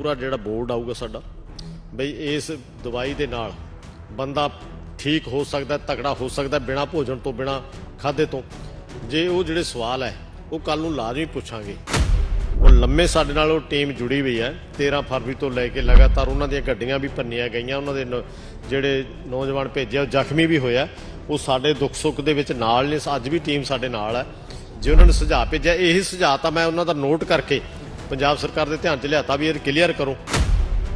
ਪੂਰਾ ਜਿਹੜਾ ਬੋਰਡ ਆਊਗਾ ਸਾਡਾ, ਬਈ ਇਸ ਦਵਾਈ ਦੇ ਨਾਲ ਬੰਦਾ ਠੀਕ ਹੋ ਸਕਦਾ, ਤਕੜਾ ਹੋ ਸਕਦਾ ਬਿਨਾ ਭੋਜਨ ਤੋਂ, ਬਿਨਾ ਖਾਦੇ ਤੋਂ। ਜੇ ਉਹ ਜਿਹੜੇ ਸਵਾਲ ਹੈ, ਉਹ ਕੱਲ ਨੂੰ ਲਾਜ਼ਮੀ ਪੁੱਛਾਂਗੇ। ਉਹ ਲੰਮੇ ਸਾਡੇ ਨਾਲ ਉਹ ਟੀਮ ਜੁੜੀ ਹੋਈ ਹੈ 13 ਫਰਵਰੀ ਤੋਂ ਲੈ ਕੇ ਲਗਾਤਾਰ ਉਹਨਾਂ ਦੀਆਂ ਗੱਡੀਆਂ ਵੀ ਭੰਨੀਆਂ ਗਈਆਂ, ਉਹਨਾਂ ਦੇ ਨ- ਜਿਹੜੇ ਨੌਜਵਾਨ ਭੇਜਿਆ ਉਹ ਜ਼ਖਮੀ ਵੀ ਹੋਇਆ ਉਹ ਸਾਡੇ ਦੁੱਖ ਸੁੱਖ ਦੇ ਵਿੱਚ ਨਾਲ ਨੇ, ਅੱਜ ਵੀ ਟੀਮ ਸਾਡੇ ਨਾਲ ਹੈ। ਜੇ ਉਹਨਾਂ ਨੇ ਸੁਝਾਅ ਭੇਜਿਆ, ਇਹੀ ਸੁਝਾਅ ਤਾਂ ਮੈਂ ਉਹਨਾਂ ਦਾ ਨੋਟ ਕਰਕੇ ਪੰਜਾਬ ਸਰਕਾਰ ਦੇ ਧਿਆਨ 'ਚ ਲਿਆਤਾ ਵੀ ਇਹ ਕਲੀਅਰ ਕਰੋ।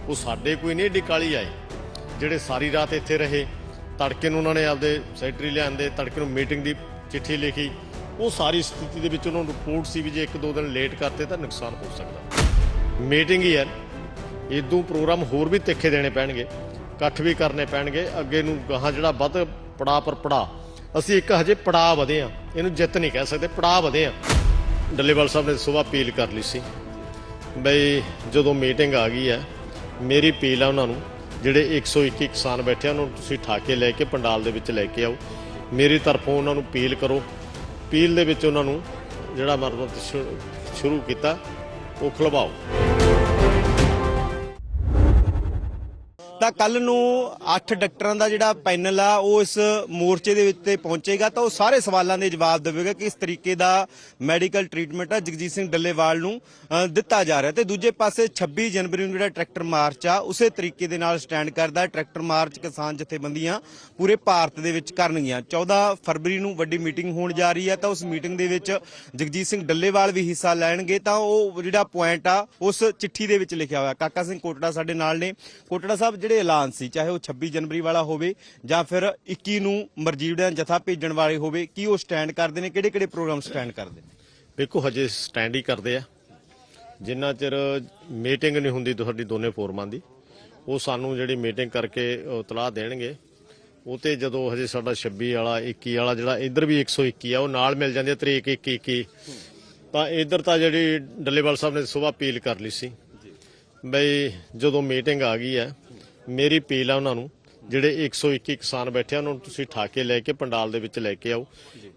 ਉਹ ਸਾਡੇ ਕੋਈ ਨਹੀਂ, ਏਡੀ ਕਾਲੀ ਆਏ। ਜਿਹੜੇ ਸਾਰੀ ਰਾਤ ਇੱਥੇ ਰਹੇ, ਤੜਕੇ ਨੂੰ ਉਹਨਾਂ ਨੇ ਆਪਦੇ ਸੈਕਟਰੀ ਲਿਆਂਦੇ, ਤੜਕੇ ਨੂੰ ਮੀਟਿੰਗ ਦੀ ਚਿੱਠੀ ਲਿਖੀ। ਉਹ ਸਾਰੀ ਸਥਿਤੀ ਦੇ ਵਿੱਚ ਉਹਨਾਂ ਨੂੰ ਰਿਪੋਰਟ ਸੀ ਵੀ ਜੇ ਇੱਕ ਦੋ ਦਿਨ ਲੇਟ ਕਰਤੇ ਤਾਂ ਨੁਕਸਾਨ ਹੋ ਸਕਦਾ। ਮੀਟਿੰਗ ਹੀ ਹੈ। ਇਦੋਂ ਪ੍ਰੋਗਰਾਮ ਹੋਰ ਵੀ ਤਿੱਖੇ ਦੇਣੇ ਪੈਣਗੇ, ਇਕੱਠ ਵੀ ਕਰਨੇ ਪੈਣਗੇ। ਅੱਗੇ ਨੂੰ ਗਾਹਾਂ ਜਿਹੜਾ ਵੱਧ ਪੜਾ ਪਰ ਪੜਾ ਅਸੀਂ ਇੱਕ ਹਜੇ ਪੜਾ ਵਧੇ ਆ ਇਹਨੂੰ ਜਿੱਤ ਨਹੀਂ ਕਹਿ ਸਕਦੇ ਪੜਾ ਵਧੇ ਆ ਡੱਲੇਵਾਲ ਸਾਹਿਬ ਨੇ ਸਵੇਰ ਅਪੀਲ ਕਰ ਲਈ ਸੀ। ਬਈ ਜਦੋਂ ਮੀਟਿੰਗ ਆ ਗਈ ਹੈ, ਮੇਰੀ ਅਪੀਲ ਆ ਉਹਨਾਂ ਨੂੰ, ਜਿਹੜੇ 121 ਕਿਸਾਨ ਬੈਠੇ ਆ, ਉਹਨਾਂ ਨੂੰ ਤੁਸੀਂ ਠਾਕੇ ਲੈ ਕੇ ਪੰਡਾਲ ਦੇ ਵਿੱਚ ਲੈ ਕੇ ਆਓ। ਮੇਰੀ ਤਰਫੋਂ ਉਹਨਾਂ ਨੂੰ ਅਪੀਲ ਕਰੋ। ਅਪੀਲ ਦੇ ਵਿੱਚ ਉਹਨਾਂ ਨੂੰ ਜਿਹੜਾ ਮਰਮਤ ਸ਼ੁਰੂ ਕੀਤਾ, ਉਹ ਖਲਵਾਓ। ਤਾਂ ਕੱਲ ਨੂੰ 8 ਡਾਕਟਰਾਂ ਦਾ ਜਿਹੜਾ ਪੈਨਲ ਆ, ਉਹ ਇਸ ਮੋਰਚੇ ਦੇ ਵਿੱਚ ਤੇ ਪਹੁੰਚੇਗਾ ਤਾਂ ਉਹ ਸਾਰੇ ਸਵਾਲਾਂ ਦੇ ਜਵਾਬ ਦੇਵੇਗਾ ਕਿ ਇਸ ਤਰੀਕੇ ਦਾ ਮੈਡੀਕਲ ਟ੍ਰੀਟਮੈਂਟ ਆ ਜਗਜੀਤ ਸਿੰਘ ਡੱਲੇਵਾਲ ਨੂੰ ਦਿੱਤਾ ਜਾ ਰਿਹਾ। ਤੇ ਦੂਜੇ ਪਾਸੇ 26 ਜਨਵਰੀ ਨੂੰ ਜਿਹੜਾ ਟਰੈਕਟਰ ਮਾਰਚ ਆ, ਉਸੇ ਤਰੀਕੇ ਦੇ ਨਾਲ ਸਟੈਂਡ ਕਰਦਾ ਟਰੈਕਟਰ ਮਾਰਚ ਕਿਸਾਨ ਜਥੇਬੰਦੀਆਂ ਪੂਰੇ ਭਾਰਤ ਦੇ ਵਿੱਚ ਕਰਨਗੀਆਂ। 14 ਫਰਵਰੀ ਨੂੰ ਵੱਡੀ ਮੀਟਿੰਗ ਹੋਣ ਜਾ ਰਹੀ ਹੈ ਤਾਂ ਉਸ ਮੀਟਿੰਗ ਦੇ ਵਿੱਚ ਜਗਜੀਤ ਸਿੰਘ ਡੱਲੇਵਾਲ ਵੀ ਹਿੱਸਾ ਲੈਣਗੇ ਤਾਂ ਉਹ ਜਿਹੜਾ ਪੁਆਇੰਟ ਆ, ਉਸ ਚਿੱਠੀ ਦੇ ਵਿੱਚ ਲਿਖਿਆ ਹੋਇਆ। ਕਾਕਾ ਸਿੰਘ ਕੋਟੜਾ ਸਾਡੇ ਨਾਲ ਨੇ। ਕੋਟੜਾ ਸਾਹਿਬ, ਜਿਹੜੇ ਐਲਾਨ ਸੀ? ਚਾਹੇ ਉਹ 26 ਜਨਵਰੀ ਵਾਲਾ ਹੋਵੇ ਜਾਂ ਫਿਰ 21 ਨੂੰ ਮਰਜੀਵੜਿਆਂ ਜਥਾ ਭੇਜਣ ਵਾਲੇ ਹੋਵੇ, ਕੀ ਉਹ ਸਟੈਂਡ ਕਰਦੇ ਨੇ? ਕਿਹੜੇ ਕਿਹੜੇ ਪ੍ਰੋਗਰਾਮ ਸਟੈਂਡ ਕਰਦੇ ਨੇ? ਵੇਖੋ ਹਜੇ ਸਟੈਂਡ ਹੀ ਕਰਦੇ ਆ। ਜਿੰਨਾ ਚਿਰ ਮੀਟਿੰਗ ਨਹੀਂ ਹੁੰਦੀ ਤੁਹਾਡੀ ਦੋਨੇ ਫੋਰਮਾਂ ਦੀ, ਉਹ ਸਾਨੂੰ ਜਿਹੜੀ ਮੀਟਿੰਗ ਕਰਕੇ ਤਲਾਹ ਦੇਣਗੇ। ਉਹ ਤੇ ਜਦੋਂ ਹਜੇ ਸਾਡਾ 26 ਵਾਲਾ 21 ਵਾਲਾ ਜਿਹੜਾ ਇੱਧਰ ਵੀ 121 ਆ, ਉਹ ਨਾਲ ਮਿਲ ਜਾਂਦੀ ਆ, ਤਰੀਕ 21 21 ਤਾਂ ਇੱਧਰ ਤਾਂ ਜਿਹੜੀ ਡੱਲੇਵਾਲ ਸਾਹਿਬ ਨੇ ਸਵੇਰ ਅਪੀਲ ਕਰ ਲਈ ਸੀ। ਬਈ ਜਦੋਂ ਮੀਟਿੰਗ ਆ ਗਈ ਹੈ ਮੇਰੀ ਅਪੀਲ ਆ ਉਹਨਾਂ ਨੂੰ, ਜਿਹੜੇ 121 ਕਿਸਾਨ ਬੈਠੇ ਆ, ਉਹਨਾਂ ਨੂੰ ਤੁਸੀਂ ਠਾਕੇ ਲੈ ਕੇ ਪੰਡਾਲ ਦੇ ਵਿੱਚ ਲੈ ਕੇ ਆਓ।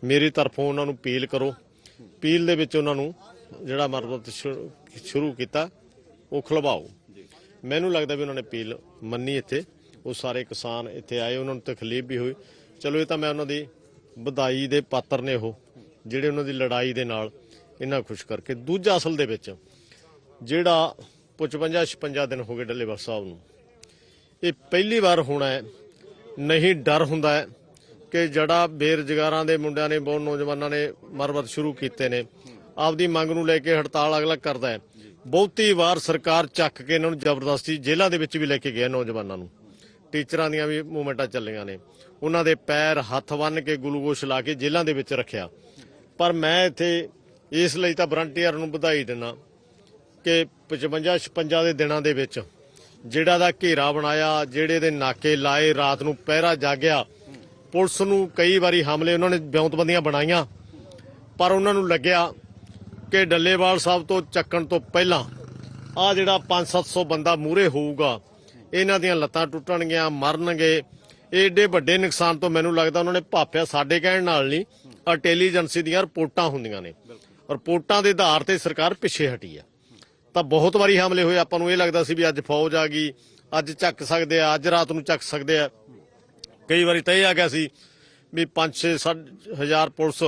ਮੇਰੀ ਤਰਫੋਂ ਉਹਨਾਂ ਨੂੰ ਅਪੀਲ ਕਰੋ। ਅਪੀਲ ਦੇ ਵਿੱਚ ਉਹਨਾਂ ਨੂੰ ਜਿਹੜਾ ਮਰਮਤ ਸ਼ੁ- ਸ਼ੁਰੂ ਕੀਤਾ, ਉਹ ਖਲਵਾਓ। ਮੈਨੂੰ ਲੱਗਦਾ ਵੀ ਉਹਨਾਂ ਨੇ ਅਪੀਲ ਮੰਨੀ ਇੱਥੇ। ਉਹ ਸਾਰੇ ਕਿਸਾਨ ਇੱਥੇ ਆਏ, ਉਹਨਾਂ ਨੂੰ ਤਕਲੀਫ ਵੀ ਹੋਈ। ਚਲੋ, ਇਹ ਤਾਂ ਮੈਂ ਉਹਨਾਂ ਦੀ ਵਧਾਈ ਦੇ ਪਾਤਰ ਨੇ ਉਹ, ਜਿਹੜੇ ਉਹਨਾਂ ਦੀ ਲੜਾਈ ਦੇ ਨਾਲ ਇਹਨਾਂ ਖੁਸ਼ ਕਰਕੇ। ਦੂਜਾ ਅਸਲ ਦੇ ਵਿੱਚ, ਜਿਹੜਾ 55 56 ਦਿਨ ਹੋ ਗਏ ਡੱਲੇਵਾਲ ਸਾਹਿਬ ਨੂੰ ਇਹ ਪਹਿਲੀ ਵਾਰ ਹੋਣਾ ਹੈ। ਨਹੀਂ ਡਰ ਹੁੰਦਾ ਹੈ ਕਿ ਜਿਹੜਾ ਬੇਰੁਜ਼ਗਾਰਾਂ ਦੇ ਮੁੰਡਿਆਂ ਨੇ, ਬਹੁਤ ਨੌਜਵਾਨਾਂ ਨੇ ਮਰਮਤ ਸ਼ੁਰੂ ਕੀਤੇ ਨੇ। ਆਪਦੀ ਮੰਗ ਨੂੰ ਲੈ ਕੇ ਹੜਤਾਲ ਅਗਲਾ ਕਰਦਾ ਹੈ। ਬਹੁਤੀ ਵਾਰ ਸਰਕਾਰ ਚੱਕ ਕੇ ਇਹਨਾਂ ਨੂੰ ਜ਼ਬਰਦਸਤੀ ਜੇਲ੍ਹਾਂ ਦੇ ਵਿੱਚ ਵੀ ਲੈ ਕੇ ਗਿਆ ਨੌਜਵਾਨਾਂ ਨੂੰ। ਟੀਚਰਾਂ ਦੀਆਂ ਵੀ ਮੂਵਮੈਂਟਾਂ ਚੱਲੀਆਂ ਨੇ। ਉਹਨਾਂ ਦੇ ਪੈਰ ਹੱਥ ਬੰਨ ਕੇ ਗਲੂਕੋਸ਼ ਲਾ ਕੇ ਜੇਲ੍ਹਾਂ ਦੇ ਵਿੱਚ ਰੱਖਿਆ। ਪਰ ਮੈਂ ਇੱਥੇ ਇਸ ਲਈ ਤਾਂ ਵਰੰਟੀਅਰ ਨੂੰ ਵਧਾਈ ਦਿੰਦਾ ਕਿ 55 56 ਦੇ ਦਿਨਾਂ ਦੇ ਵਿੱਚ ਜਿਹੜਾ ਦਾ ਘੇਰਾ ਬਣਾਇਆ ਜਿਹੜੇ ਦੇ ਨਾਕੇ ਲਾਏ ਰਾਤ ਨੂੰ ਪਹਿਰਾ ਜਾਗਿਆ। ਪੁਲਿਸ ਨੂੰ ਕਈ ਵਾਰੀ ਹਮਲੇ ਉਹਨਾਂ ਨੇ ਬਿਉਂਤਬੰਦੀਆਂ ਬਣਾਈਆਂ ਪਰ ਉਹਨਾਂ ਨੂੰ ਲੱਗਿਆ ਕਿ ਡੱਲੇਵਾਲ ਸਾਹਿਬ ਤੋਂ ਚੱਕਣ ਤੋਂ ਪਹਿਲਾਂ ਆ ਜਿਹੜਾ 5-700 ਬੰਦਾ ਮੂਰੇ ਹੋਊਗਾ ਇਹਨਾਂ ਦੀਆਂ ਲੱਤਾਂ ਟੁੱਟਣਗੀਆਂ ਮਰਨਗੇ। ਏਡੇ ਵੱਡੇ ਨੁਕਸਾਨ ਤੋਂ ਮੈਨੂੰ ਲੱਗਦਾ ਉਹਨਾਂ ਨੇ ਭਾਪਿਆ ਸਾਡੇ ਕਹਿਣ ਨਾਲ ਨਹੀਂ ਇੰਟੈਲੀਜੈਂਸੀ ਦੀਆਂ ਰਿਪੋਰਟਾਂ ਹੁੰਦੀਆਂ ਨੇ। ਰਿਪੋਰਟਾਂ ਦੇ ਆਧਾਰ ਤੇ ਸਰਕਾਰ ਪਿੱਛੇ ਹਟੀ ਆ। ਤਾਂ ਬਹੁਤ ਵਾਰੀ ਹਮਲੇ ਹੋਏ। ਆਪਾਂ ਨੂੰ ਇਹ ਲੱਗਦਾ ਸੀ ਵੀ ਅੱਜ ਫੌਜ ਆ ਗਈ, ਅੱਜ ਚੱਕ ਸਕਦੇ ਆ, ਅੱਜ ਰਾਤ ਨੂੰ ਚੱਕ ਸਕਦੇ ਆ। ਕਈ ਵਾਰੀ ਤਾਂ ਇਹ ਆ ਗਿਆ ਸੀ ਵੀ 5-6 ਹਜ਼ਾਰ ਪੁਲਿਸ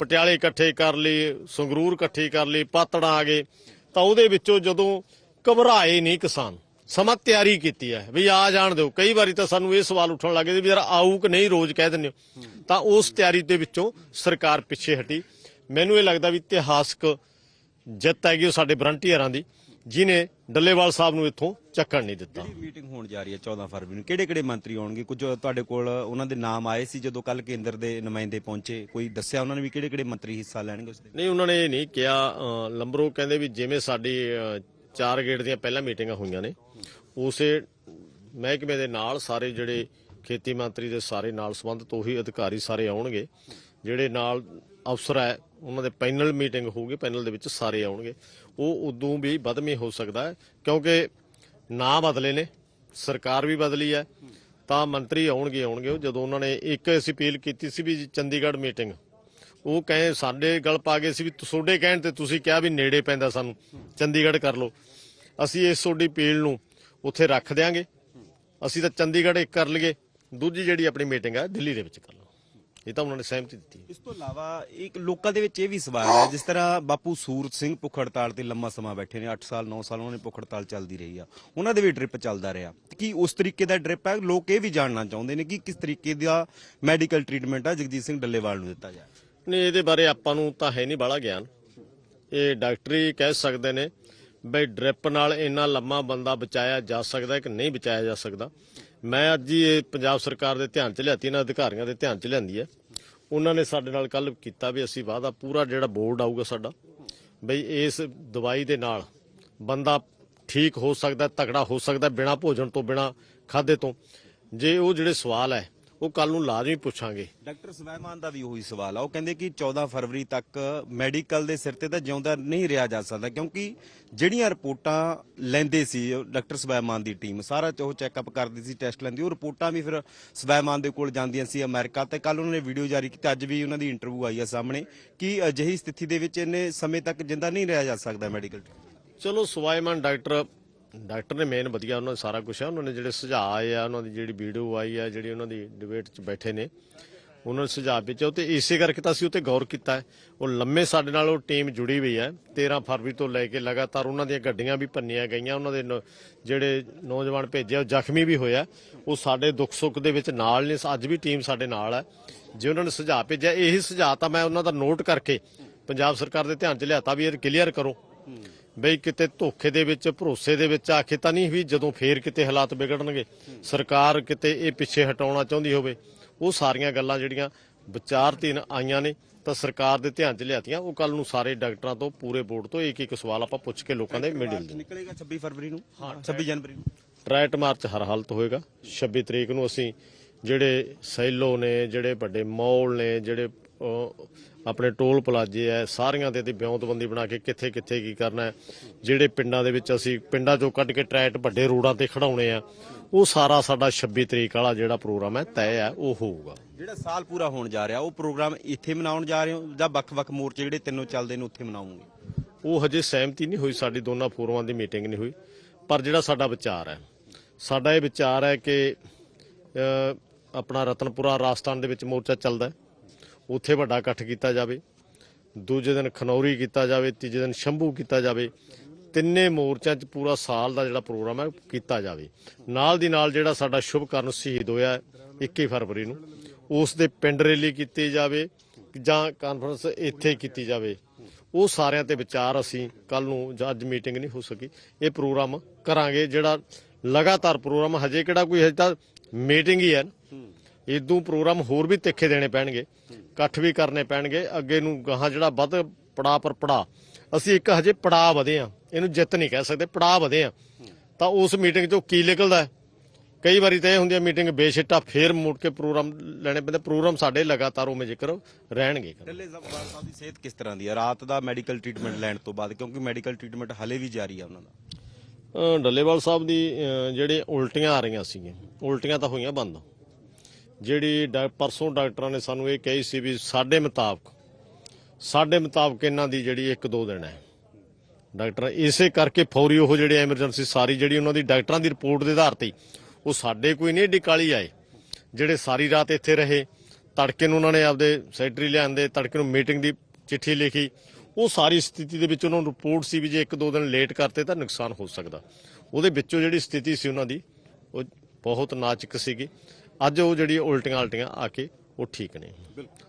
ਪਟਿਆਲੇ ਇਕੱਠੇ ਕਰ ਲਈ ਸੰਗਰੂਰ ਇਕੱਠੇ ਕਰ ਲਈ ਪਾਤੜਾਂ ਆ ਗਏ। ਤਾਂ ਉਹਦੇ ਵਿੱਚੋਂ ਜਦੋਂ ਘਬਰਾਏ ਨਹੀਂ ਕਿਸਾਨ, ਸਮਾਂ ਤਿਆਰੀ ਕੀਤੀ ਹੈ ਵੀ ਆ ਜਾਣ ਦਿਓ। ਕਈ ਵਾਰੀ ਤਾਂ ਸਾਨੂੰ ਇਹ ਸਵਾਲ ਉੱਠਣ ਲੱਗੇ ਸੀ ਵੀ ਯਾਰ ਆਊ ਕਿ ਨਹੀਂ, ਰੋਜ਼ ਕਹਿ ਦਿੰਦੇ ਹੋ। ਤਾਂ ਉਸ ਤਿਆਰੀ ਦੇ ਵਿੱਚੋਂ ਸਰਕਾਰ ਪਿੱਛੇ ਹਟੀ। ਮੈਨੂੰ ਇਹ ਲੱਗਦਾ ਵੀ ਇਤਿਹਾਸਕ ਜਿੱਤ ਹੈਗੀ ਉਹ ਸਾਡੇ ਵਰੰਟੀਅਰਾਂ ਦੀ ਜਿਨੇ ਡੱਲੇਵਾਲ ਸਾਹਿਬ ਨੂੰ ਇੱਥੋਂ ਚੱਕਣ ਨਹੀਂ ਦਿੱਤਾ। ਜਿਹੜੀ ਮੀਟਿੰਗ ਹੋਣ ਜਾ ਰਹੀ ਹੈ 14 ਫਰਵਰੀ ਨੂੰ? ਕਿਹੜੇ ਕਿਹੜੇ ਮੰਤਰੀ ਆਉਣਗੇ? ਕੁਝ ਤੁਹਾਡੇ ਕੋਲ ਉਹਨਾਂ ਦੇ ਨਾਮ ਆਏ ਸੀ ਜਦੋਂ ਕੱਲ ਕੇਂਦਰ ਦੇ ਨੁਮਾਇੰਦੇ ਪਹੁੰਚੇ? ਕੋਈ ਦੱਸਿਆ ਉਹਨਾਂ ਨੇ ਵੀ ਕਿਹੜੇ ਕਿਹੜੇ ਮੰਤਰੀ ਹਿੱਸਾ ਲੈਣਗੇ ਉਸ ਦੇ ਨਹੀਂ ਉਹਨਾਂ ਨੇ ਇਹ ਨਹੀਂ ਕਿਹਾ। ਲੰਬਰੋ ਕਹਿੰਦੇ ਵੀ ਜਿਵੇਂ ਸਾਡੀ ਚਾਰ ਗੇੜ ਦੀਆਂ ਪਹਿਲਾਂ ਮੀਟਿੰਗਾਂ ਹੋਈਆਂ ਨੇ ਉਸੇ ਮਹਿਕਮੇ ਦੇ ਨਾਲ ਸਾਰੇ ਜਿਹੜੇ ਖੇਤੀ ਮੰਤਰੀ ਦੇ ਸਾਰੇ ਨਾਲ ਸੰਬੰਧਿਤ ਉਹੀ ਅਧਿਕਾਰੀ ਸਾਰੇ ਆਉਣਗੇ ਜਿਹੜੇ ਨਾਲ ਅਫਸਰ ਹੈ, ਉਹਨਾਂ ਦੇ ਪੈਨਲ ਮੀਟਿੰਗ ਹੋਊਗੀ, ਪੈਨਲ ਦੇ ਵਿੱਚ ਸਾਰੇ ਆਉਣਗੇ। ਉਹ ਉਦੋਂ ਵੀ ਵਧਮੀ ਹੋ ਸਕਦਾ ਹੈ, ਕਿਉਂਕਿ ਨਾ ਬਦਲੇ ਨੇ, ਸਰਕਾਰ ਵੀ ਬਦਲੀ ਹੈ, ਤਾਂ ਮੰਤਰੀ ਆਉਣਗੇ ਆਉਣਗੇ। ਉਹ ਜਦੋਂ ਉਹਨਾਂ ਨੇ ਇੱਕ ਅਸੀਂ ਅਪੀਲ ਕੀਤੀ ਸੀ ਵੀ ਚੰਡੀਗੜ੍ਹ ਮੀਟਿੰਗ, ਉਹ ਕਹੇ, ਸਾਡੇ ਗੱਲ ਪਾ ਗਏ ਸੀ ਵੀ ਤੁਹਾਡੇ ਕਹਿਣ ਤੇ ਤੁਸੀਂ ਕਿਹਾ ਵੀ ਨੇੜੇ ਪੈਂਦਾ ਸਾਨੂੰ, ਚੰਡੀਗੜ੍ਹ ਕਰ ਲਓ। ਅਸੀਂ ਇਸ ਤੁਹਾਡੀ ਅਪੀਲ ਨੂੰ ਉੱਥੇ ਰੱਖ ਦਿਆਂਗੇ। ਅਸੀਂ ਤਾਂ ਚੰਡੀਗੜ੍ਹ ਇੱਕ ਕਰ ਲਈਏ, ਦੂਜੀ ਜਿਹੜੀ ਆਪਣੀ ਮੀਟਿੰਗ ਹੈ, ਦਿੱਲੀ ਦੇ ਵਿੱਚ ਕਰ ਲਵਾਂਗੇ ਇਹ ਤਾਂ ਉਹਨਾਂ ਨੇ ਸਹਿਮਤੀ ਦਿੱਤੀ। ਇਸ ਤੋਂ ਇਲਾਵਾ ਇੱਕ ਲੋਕਾਂ ਦੇ ਵਿੱਚ ਇਹ ਵੀ ਸਵਾਲ ਹੈ ਜਿਸ ਤਰ੍ਹਾਂ ਬਾਪੂ ਸੂਰਤ ਸਿੰਘ ਭੁੱਖ ਹੜਤਾਲ ਤੇ ਲੰਮਾ ਸਮਾਂ ਬੈਠੇ ਨੇ 8 ਸਾਲ 9 ਸਾਲ ਉਹਨਾਂ ਨੇ ਭੁੱਖ ਹੜਤਾਲ ਚੱਲਦੀ ਰਹੀ ਆ। ਉਹਨਾਂ ਦੇ ਵੀ ਡ੍ਰਿਪ ਚੱਲਦਾ ਰਿਹਾ। ਕੀ ਉਸ ਤਰੀਕੇ ਦਾ ਡ੍ਰਿਪ ਹੈ? ਲੋਕ ਇਹ ਵੀ ਜਾਣਨਾ ਚਾਹੁੰਦੇ ਨੇ ਕਿ ਕਿਸ ਤਰੀਕੇ ਦਾ ਮੈਡੀਕਲ ਟ੍ਰੀਟਮੈਂਟ ਆ ਜਗਜੀਤ ਸਿੰਘ ਡੱਲੇਵਾਲ ਨੂੰ ਦਿੱਤਾ ਜਾ ਨਹੀਂ ਇਹਦੇ ਬਾਰੇ ਆਪਾਂ ਨੂੰ ਤਾਂ ਹੈ ਨਹੀਂ ਬਾਹਲਾ ਗਿਆਨ। ਇਹ ਡਾਕਟਰੀ ਕਹਿ ਸਕਦੇ ਨੇ ਬਈ ਡ੍ਰਿਪ ਨਾਲ ਇੰਨਾ ਲੰਮਾ ਬੰਦਾ ਬਚਾਇਆ ਜਾ ਸਕਦਾ ਕਿ ਨਹੀਂ ਬਚਾਇਆ ਜਾ ਸਕਦਾ। ਮੈਂ ਅੱਜ ਹੀ ਇਹ ਪੰਜਾਬ ਸਰਕਾਰ ਦੇ ਧਿਆਨ ਚ ਲਿਆਤੀ, ਇਹਨਾਂ ਅਧਿਕਾਰੀਆਂ ਦੇ ਧਿਆਨ ਚ ਲਿਆਂਦੀ ਹੈ। ਉਹਨਾਂ ਨੇ ਸਾਡੇ ਨਾਲ ਕੱਲ ਕੀਤਾ ਵੀ ਅਸੀਂ ਵਾਅਦਾ ਪੂਰਾ ਜਿਹੜਾ ਬੋਰਡ ਆਊਗਾ ਸਾਡਾ, ਬਈ ਇਸ ਦਵਾਈ ਦੇ ਨਾਲ ਬੰਦਾ ਠੀਕ ਹੋ ਸਕਦਾ, ਤਕੜਾ ਹੋ ਸਕਦਾ ਬਿਨਾ ਭੋਜਨ ਤੋਂ, ਬਿਨਾ ਖਾਦੇ ਤੋਂ। ਜੇ ਉਹ ਜਿਹੜੇ ਸਵਾਲ ਹੈ ਉਹ ਕੱਲ ਨੂੰ ਲਾਜ਼ਮੀ ਪੁੱਛਾਂਗੇ। ਡਾਕਟਰ ਸੁਵੈਮਾਨ ਦਾ ਵੀ ਉਹੀ ਸਵਾਲ ਆ। ਉਹ ਕਹਿੰਦੇ ਕਿ 14 ਫਰਵਰੀ ਤੱਕ ਮੈਡੀਕਲ ਦੇ ਸਿਰ ਤੇ ਤਾਂ ਜਿਉਂਦਾ ਨਹੀਂ ਰਿਹਾ ਜਾ ਸਕਦਾ ਕਿਉਂਕਿ ਜਿਹੜੀਆਂ ਰਿਪੋਰਟਾਂ ਲੈਂਦੇ ਸੀ ਡਾਕਟਰ ਸੁਵੈਮਾਨ ਦੀ ਟੀਮ ਸਾਰਾ ਉਹ ਚੈੱਕਅਪ ਕਰਦੀ ਸੀ ਟੈਸਟ ਲੈਂਦੀ ਉਹ ਰਿਪੋਰਟਾਂ ਵੀ ਫਿਰ ਸੁਵੈਮਾਨ ਦੇ ਕੋਲ ਜਾਂਦੀਆਂ ਸੀ ਅਮਰੀਕਾ ਤੇ। ਕੱਲ ਉਹਨਾਂ ਨੇ ਵੀਡੀਓ ਜਾਰੀ ਕੀਤੀ ਅੱਜ ਵੀ ਉਹਨਾਂ ਦੀ ਇੰਟਰਵਿਊ ਆਈ ਆ ਸਾਹਮਣੇ ਕਿ ਅਜਿਹੀ ਸਥਿਤੀ ਦੇ ਵਿੱਚ ਇੰਨੇ ਸਮੇਂ ਤੱਕ ਜਿੰਦਾ ਨਹੀਂ ਰਿਹਾ ਜਾ ਸਕਦਾ ਮੈਡੀਕਲ ਚਲੋ ਸਵਾਈਮਨ ਡਾਕਟਰ ਡਾਕਟਰ ਨੇ ਮੇਨ ਵਧੀਆ ਉਹਨਾਂ ਨੇ ਸਾਰਾ ਕੁਝ ਆ, ਉਹਨਾਂ ਨੇ ਜਿਹੜੇ ਸੁਝਾਅ ਆਏ ਆ, ਉਹਨਾਂ ਦੀ ਜਿਹੜੀ ਵੀਡੀਓ ਆਈ ਆ, ਜਿਹੜੀ ਉਹਨਾਂ ਦੀ ਡਿਬੇਟ 'ਚ ਬੈਠੇ ਨੇ, ਉਹਨਾਂ ਨੇ ਸੁਝਾਅ ਵਿੱਚ ਉਹ ਤੇ ਇਸੇ ਕਰਕੇ ਤਾਂ ਅਸੀਂ ਉੱਤੇ ਗੌਰ ਕੀਤਾ ਹੈ। ਉਹ ਲੰਮੇ ਸਾਡੇ ਨਾਲ ਉਹ ਟੀਮ ਜੁੜੀ ਹੋਈ ਹੈ। 13 ਫਰਵਰੀ ਤੋਂ ਲੈ ਕੇ ਲਗਾਤਾਰ ਉਹਨਾਂ ਦੀਆਂ ਗੱਡੀਆਂ ਵੀ ਭੰਨੀਆਂ ਗਈਆਂ, ਉਹਨਾਂ ਦੇ ਨ- ਜਿਹੜੇ ਨੌਜਵਾਨ ਭੇਜੇ ਉਹ ਜ਼ਖਮੀ ਵੀ ਹੋਇਆ। ਉਹ ਸਾਡੇ ਦੁੱਖ ਸੁੱਖ ਦੇ ਵਿੱਚ ਨਾਲ ਨੇ, ਅੱਜ ਵੀ ਟੀਮ ਸਾਡੇ ਨਾਲ ਹੈ। ਜੇ ਉਹਨਾਂ ਨੇ ਸੁਝਾਅ ਭੇਜਿਆ, ਇਹੀ ਸੁਝਾਅ ਤਾਂ ਮੈਂ ਉਹਨਾਂ ਦਾ ਨੋਟ ਕਰਕੇ ਪੰਜਾਬ ਸਰਕਾਰ ਦੇ ਧਿਆਨ 'ਚ ਲਿਆਤਾ ਵੀ ਇਹ ਕਲੀਅਰ ਕਰੋ। ਬਈ ਕਿਤੇ ਧੋਖੇ ਦੇ ਵਿੱਚ ਭਰੋਸੇ ਦੇ ਵਿੱਚ ਆਖੇ ਤਾਂ ਨਹੀਂ ਵੀ ਜਦੋਂ ਫੇਰ ਕਿਤੇ ਹਾਲਾਤ ਵਿਗੜਨਗੇ। ਸਰਕਾਰ ਕਿਤੇ ਇਹ ਪਿੱਛੇ ਹਟਾਉਣਾ ਚਾਹੁੰਦੀ ਹੋਵੇ। ਉਹ ਸਾਰੀਆਂ ਗੱਲਾਂ ਜਿਹੜੀਆਂ ਵਿਚਾਰਧੀਨ ਆਈਆਂ ਨੇ ਤਾਂ ਸਰਕਾਰ ਦੇ ਧਿਆਨ 'ਚ ਲਿਆਤੀਆਂ। ਉਹ ਕੱਲ ਨੂੰ ਸਾਰੇ ਡਾਕਟਰਾਂ ਤੋਂ ਪੂਰੇ ਬੋਰਡ ਤੋਂ ਇੱਕ ਇੱਕ ਸਵਾਲ ਆਪਾਂ ਪੁੱਛ ਕੇ ਲੋਕਾਂ ਦੇ ਮਿਡਲ ਦੇ ਨਿਕਲੇਗਾ 26 ਫਰਵਰੀ ਨੂੰ? 26 ਜਨਵਰੀ ਨੂੰ। ਟ੍ਰਾਇਟ ਮਾਰਚ ਹਰ ਹਾਲਤ ਹੋਏਗਾ। 26 ਤਰੀਕ ਨੂੰ ਅਸੀਂ ਜਿਹੜੇ ਸੈਲੋ ਨੇ ਜਿਹੜੇ ਵੱਡੇ ਮੌਲ ਨੇ ਜਿਹੜੇ ਆਪਣੇ ਟੋਲ ਪਲਾਜੇ ਐ ਸਾਰੀਆਂ ਤੇ ਤੇ ਬਿਉਂਤਬੰਦੀ ਬਣਾ ਕੇ ਕਿੱਥੇ ਕਿੱਥੇ ਕੀ ਕਰਨਾ ਹੈ ਜਿਹੜੇ ਪਿੰਡਾਂ ਦੇ ਵਿੱਚ ਅਸੀਂ ਪਿੰਡਾਂ ਚੋਂ ਕੱਢ ਕੇ ਟ੍ਰੈਟ ਵੱਡੇ ਰੋਡਾਂ ਤੇ ਖੜਾਉਣੇ ਆ ਉਹ ਸਾਰਾ ਸਾਡਾ 26 ਤਰੀਕ ਵਾਲਾ ਜਿਹੜਾ ਪ੍ਰੋਗਰਾਮ ਹੈ ਤੈਅ ਹੈ ਉਹ ਹੋਊਗਾ। ਜਿਹੜਾ ਸਾਲ ਪੂਰਾ ਹੋਣ ਜਾ ਰਿਹਾ ਉਹ ਪ੍ਰੋਗਰਾਮ ਇੱਥੇ ਮਨਾਉਣ ਜਾ ਰਹੇ ਹੋ ਜਾਂ ਵੱਖ-ਵੱਖ ਮੋਰਚੇ ਜਿਹੜੇ ਤਿੰਨੋਂ ਚੱਲਦੇ ਨੇ ਉੱਥੇ ਮਨਾਉਂਗੇ? ਉਹ ਹਜੇ ਸਹਿਮਤੀ ਨਹੀਂ ਹੋਈ ਸਾਡੀ ਦੋਨਾਂ ਫੋਰਮਾਂ ਦੀ ਮੀਟਿੰਗ ਨਹੀਂ ਹੋਈ ਪਰ ਜਿਹੜਾ ਸਾਡਾ ਵਿਚਾਰ ਹੈ ਸਾਡਾ ਇਹ ਵਿਚਾਰ ਹੈ ਕਿ ਆਪਣਾ ਰਤਨਪੁਰਾ ਰਾਜਸਥਾਨ ਦੇ ਵਿੱਚ ਮੋਰਚਾ ਚੱਲਦਾ ਹੈ ਉੱਥੇ ਵੱਡਾ ਇਕੱਠ ਕੀਤਾ ਜਾਵੇ, ਦੂਜੇ ਦਿਨ ਖਨੌਰੀ ਕੀਤਾ ਜਾਵੇ, ਤੀਜੇ ਦਿਨ ਸ਼ੰਭੂ ਕੀਤਾ ਜਾਵੇ, ਤਿੰਨੇ ਮੋਰਚਿਆਂ 'ਚ ਪੂਰਾ ਸਾਲ ਦਾ ਜਿਹੜਾ ਪ੍ਰੋਗਰਾਮ ਹੈ ਕੀਤਾ ਜਾਵੇ। ਨਾਲ ਦੀ ਨਾਲ ਜਿਹੜਾ ਸਾਡਾ ਸ਼ੁਭ ਕਰਨ ਸ਼ਹੀਦ ਹੋਇਆ ਹੈ 21 ਫਰਵਰੀ ਨੂੰ, ਉਸ ਦੇ ਪਿੰਡ ਰੈਲੀ ਕੀਤੀ ਜਾਵੇ ਜਾਂ ਕਾਨਫਰੰਸ ਇੱਥੇ ਕੀਤੀ ਜਾਵੇ, ਉਹ ਸਾਰਿਆਂ ਤੇ ਵਿਚਾਰ ਅਸੀਂ ਕੱਲ ਨੂੰ ਜਾਂ ਅੱਜ ਮੀਟਿੰਗ ਨਹੀਂ ਹੋ ਸਕੀ, ਇਹ ਪ੍ਰੋਗਰਾਮ ਕਰਾਂਗੇ ਜਿਹੜਾ ਲਗਾਤਾਰ ਪ੍ਰੋਗਰਾਮ, ਹਜੇ ਕਿਹੜਾ ਕੋਈ ਹਜੇ ਤਾਂ ਮੀਟਿੰਗ ਹੀ ਹੈ ਇਦੋਂ ਪ੍ਰੋਗਰਾਮ ਹੋਰ ਵੀ ਤਿੱਖੇ ਦੇਣੇ ਪੈਣਗੇ ਇਕੱਠ ਵੀ ਕਰਨੇ ਪੈਣਗੇ ਅੱਗੇ ਨੂੰ ਗਾਹਾਂ ਜਿਹੜਾ ਵੱਧ ਪੜਾ ਪਰ ਪੜਾ ਅਸੀਂ ਇੱਕ ਹਜੇ ਪੜਾ ਵਧੇ ਆ ਇਹਨੂੰ ਜਿੱਤ ਨਹੀਂ ਕਹਿ ਸਕਦੇ ਪੜਾ ਵਧੇ ਆ ਤਾਂ ਉਸ ਮੀਟਿੰਗ ਚੋਂ ਕੀ ਨਿਕਲਦਾ ਹੈ? ਕਈ ਵਾਰੀ ਤਾਂ ਇਹ ਹੁੰਦੀ ਹੈ ਮੀਟਿੰਗ ਬੇਸ਼ਿੱਟਾ ਫੇਰ ਮੁੜ ਕੇ ਪ੍ਰੋਗਰਾਮ ਲੈਣੇ ਪੈਂਦੇ ਪ੍ਰੋਗਰਾਮ ਸਾਡੇ ਲਗਾਤਾਰ ਉਵੇਂ ਜ਼ਿਕਰ ਰਹਿਣਗੇ। ਢੱਲੇ ਸਾਹਿਬ ਦੀ ਸਿਹਤ ਕਿਸ ਤਰ੍ਹਾਂ ਦੀ ਹੈ? ਰਾਤ ਦਾ ਮੈਡੀਕਲ ਟ੍ਰੀਟਮੈਂਟ ਲੈਣ ਤੋਂ ਬਾਅਦ ਕਿਉਂਕਿ ਮੈਡੀਕਲ ਟ੍ਰੀਟਮੈਂਟ ਹਲੇ ਵੀ ਜਾਰੀ ਆ ਉਹਨਾਂ ਦਾ। ਡੱਲੇਵਾਲ ਸਾਹਿਬ ਦੀ ਜਿਹੜੇ ਉਲਟੀਆਂ ਆ ਰਹੀਆਂ ਸੀਗੀਆਂ ਉਲਟੀਆਂ ਤਾਂ ਹੋਈਆਂ ਬੰਦ। ਜਿਹੜੀ ਡਾ- ਪਰਸੋਂ ਡਾਕਟਰਾਂ ਨੇ ਸਾਨੂੰ ਇਹ ਕਹੀ ਸੀ ਵੀ ਸਾਡੇ ਮੁਤਾਬਕ ਸਾਡੇ ਮੁਤਾਬਕ ਇਹਨਾਂ ਦੀ ਜਿਹੜੀ ਇੱਕ ਦੋ ਦਿਨ ਹੈ। ਡਾਕਟਰ, ਇਸੇ ਕਰਕੇ ਫੌਰੀ ਉਹ ਜਿਹੜੇ ਐਮਰਜੈਂਸੀ ਸਾਰੀ ਜਿਹੜੀ ਉਹਨਾਂ ਦੀ ਡਾਕਟਰਾਂ ਦੀ ਰਿਪੋਰਟ ਦੇ ਆਧਾਰ ਤੇ ਉਹ ਸਾਡੇ ਕੋਈ ਨਹੀਂ, ਏਡੀ ਕਾਲੀ ਆਏ। ਜਿਹੜੇ ਸਾਰੀ ਰਾਤ ਇੱਥੇ ਰਹੇ, ਤੜਕੇ ਨੂੰ ਉਹਨਾਂ ਨੇ ਆਪਦੇ ਸੈਕਟਰੀ ਲਿਆਂਦੇ, ਤੜਕੇ ਨੂੰ ਮੀਟਿੰਗ ਦੀ ਚਿੱਠੀ ਲਿਖੀ। ਉਹ ਸਾਰੀ ਸਥਿਤੀ ਦੇ ਵਿੱਚ ਉਹਨਾਂ ਨੂੰ ਰਿਪੋਰਟ ਸੀ ਵੀ ਜੇ ਇੱਕ ਦੋ ਦਿਨ ਲੇਟ ਕਰਤੇ ਤਾਂ ਨੁਕਸਾਨ ਹੋ ਸਕਦਾ। ਉਹਦੇ ਵਿੱਚੋਂ ਜਿਹੜੀ ਸਥਿਤੀ ਸੀ ਉਹਨਾਂ ਦੀ, ਉਹ ਬਹੁਤ ਨਾਜ਼ੁਕ ਸੀਗੀ। ਅੱਜ ਉਹ ਜਿਹੜੀ ਉਲਟੀਆਂ ਉਲਟੀਆਂ ਆ ਕੇ ਉਹ ਠੀਕ ਨੇ।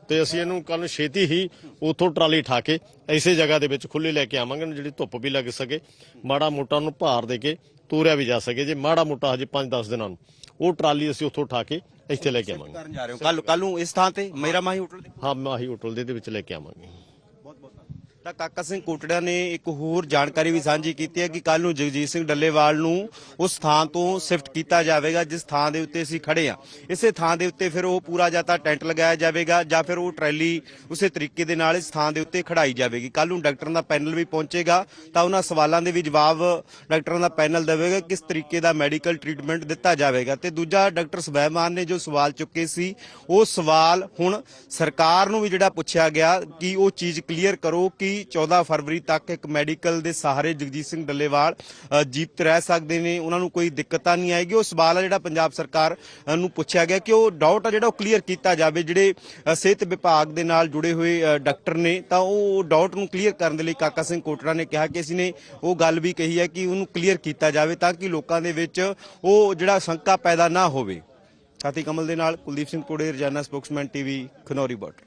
ਤੇ ਅਸੀਂ ਇਹਨੂੰ ਕੱਲ ਨੂੰ ਛੇਤੀ ਹੀ ਉਥੋਂ ਟਰਾਲੀ ਠਾ ਕੇ ਐਸੇ ਜਗ੍ਹਾ ਦੇ ਵਿੱਚ ਖੁੱਲੇ ਲੈ ਕੇ ਆਵਾਂਗੇ ਜਿਹੜੀ ਧੁੱਪ ਵੀ ਲੱਗ ਸਕੇ ਮਾੜਾ ਮੋਟਾ ਨੂੰ ਭਾਰ ਦੇ ਕੇ ਤੋਰਿਆ ਵੀ ਜਾ ਸਕੇ। ਜੇ ਮਾੜਾ ਮੋਟਾ ਹਜੇ 5-10 ਦਿਨਾਂ ਨੂੰ ਉਹ ਟਰਾਲੀ ਅਸੀਂ ਉਥੋਂ ਠਾ ਕੇ ਇੱਥੇ ਲੈ ਕੇ ਆਵਾਂਗੇ। ਕਰਨ ਜਾ ਰਹੇ ਹੋ। ਕੱਲ ਕੱਲ ਨੂੰ ਇਸ ਥਾਂ ਤੇ ਮੇਰਾ ਮਾਹੀ ਹੋਟਲ ਦੇ ਹਾਂ ਮਾਹੀ ਹੋਟਲ ਦੇ ਵਿੱਚ ਲੈ ਕੇ ਆਵਾਂਗੇ। ਤਾਂ ਕਾਕਾ ਸਿੰਘ ਕੋਟੜਾ ਨੇ ਇੱਕ ਹੋਰ ਜਾਣਕਾਰੀ ਵੀ ਸਾਂਝੀ ਕੀਤੀ ਹੈ ਕਿ ਕੱਲ ਨੂੰ ਜਗਜੀਤ ਸਿੰਘ ਡੱਲੇਵਾਲ ਨੂੰ ਉਸ ਥਾਂ ਤੋਂ ਸ਼ਿਫਟ ਕੀਤਾ ਜਾਵੇਗਾ, ਜਿਸ ਥਾਂ ਦੇ ਉੱਤੇ ਅਸੀਂ ਖੜੇ ਆ ਇਸੇ ਥਾਂ ਦੇ ਉੱਤੇ ਫਿਰ ਉਹ ਪੂਰਾ ਜਾਂ ਤਾਂ ਟੈਂਟ ਲਗਾਇਆ ਜਾਵੇਗਾ ਜਾਂ ਫਿਰ ਉਹ ਟਰੈਲੀ ਉਸੇ ਤਰੀਕੇ ਦੇ ਨਾਲ ਇਸ ਥਾਂ ਦੇ ਉੱਤੇ ਖੜਾਈ ਜਾਵੇਗੀ। ਕੱਲ ਨੂੰ ਡਾਕਟਰਾਂ ਦਾ ਪੈਨਲ ਵੀ ਪਹੁੰਚੇਗਾ, ਤਾਂ ਉਹਨਾਂ ਸਵਾਲਾਂ ਦੇ ਵੀ ਜਵਾਬ ਡਾਕਟਰਾਂ ਦਾ ਪੈਨਲ ਦੇਵੇਗਾ, ਕਿਸ ਤਰੀਕੇ ਦਾ ਮੈਡੀਕਲ ਟ੍ਰੀਟਮੈਂਟ ਦਿੱਤਾ ਜਾਵੇਗਾ। ਤੇ ਦੂਜਾ ਡਾਕਟਰ ਸਵੈਮਾਨ ਨੇ ਜੋ ਸਵਾਲ ਚੁੱਕੇ ਸੀ, ਉਹ ਸਵਾਲ ਹੁਣ ਸਰਕਾਰ ਨੂੰ ਵੀ ਜਿਹੜਾ ਪੁੱਛਿਆ ਗਿਆ ਕਿ ਉਹ ਚੀਜ਼ ਕਲੀਅਰ ਕਰੋ ਕਿ 14 ਫਰਵਰੀ ਤੱਕ ਇੱਕ ਮੈਡੀਕਲ ਦੇ ਸਹਾਰੇ ਜਗਜੀਤ ਸਿੰਘ ਡੱਲੇਵਾਲ ਅ, ਜੀਵਤ ਰਹਿ ਸਕਦੇ ਨੇ। ਉਹਨਾਂ ਨੂੰ ਕੋਈ ਦਿੱਕਤਾਂ ਨਹੀਂ ਆਏਗੀ। ਉਹ ਸਵਾਲ ਆ ਜਿਹੜਾ ਪੰਜਾਬ ਸਰਕਾਰ ਨੂੰ ਪੁੱਛਿਆ ਗਿਆ ਕਿ ਉਹ ਡਾਊਟ ਆ ਜਿਹੜਾ ਉਹ ਕਲੀਅਰ ਕੀਤਾ ਜਾਵੇ। ਜਿਹੜੇ ਸਿਹਤ ਵਿਭਾਗ ਦੇ ਨਾਲ ਜੁੜੇ ਹੋਏ ਡਾਕਟਰ ਨੇ ਤਾਂ ਉਹ ਡਾਊਟ ਨੂੰ ਕਲੀਅਰ ਕਰਨ ਦੇ ਲਈ ਕਾਕਾ ਸਿੰਘ ਕੋਟੜਾ ਨੇ ਕਿਹਾ ਕਿ ਅਸੀਂ ਨੇ ਉਹ ਗੱਲ ਵੀ ਕਹੀ ਹੈ ਕਿ ਉਹਨੂੰ ਕਲੀਅਰ ਕੀਤਾ ਜਾਵੇ ਤਾਂ ਕਿ ਲੋਕਾਂ ਦੇ ਵਿੱਚ ਉਹ ਜਿਹੜਾ ਸ਼ੰਕਾ ਪੈਦਾ ਨਾ ਹੋਵੇ। ਸਾਥੀ ਕਮਲ ਦੇ ਨਾਲ ਕੁਲਦੀਪ ਸਿੰਘ ਕੋੜੇ ਰਜਾਨਾ ਸਪੋਕਸਮੈਨ ਟੀਵੀ ਖਨੌਰੀ ਬਾਰਡਰ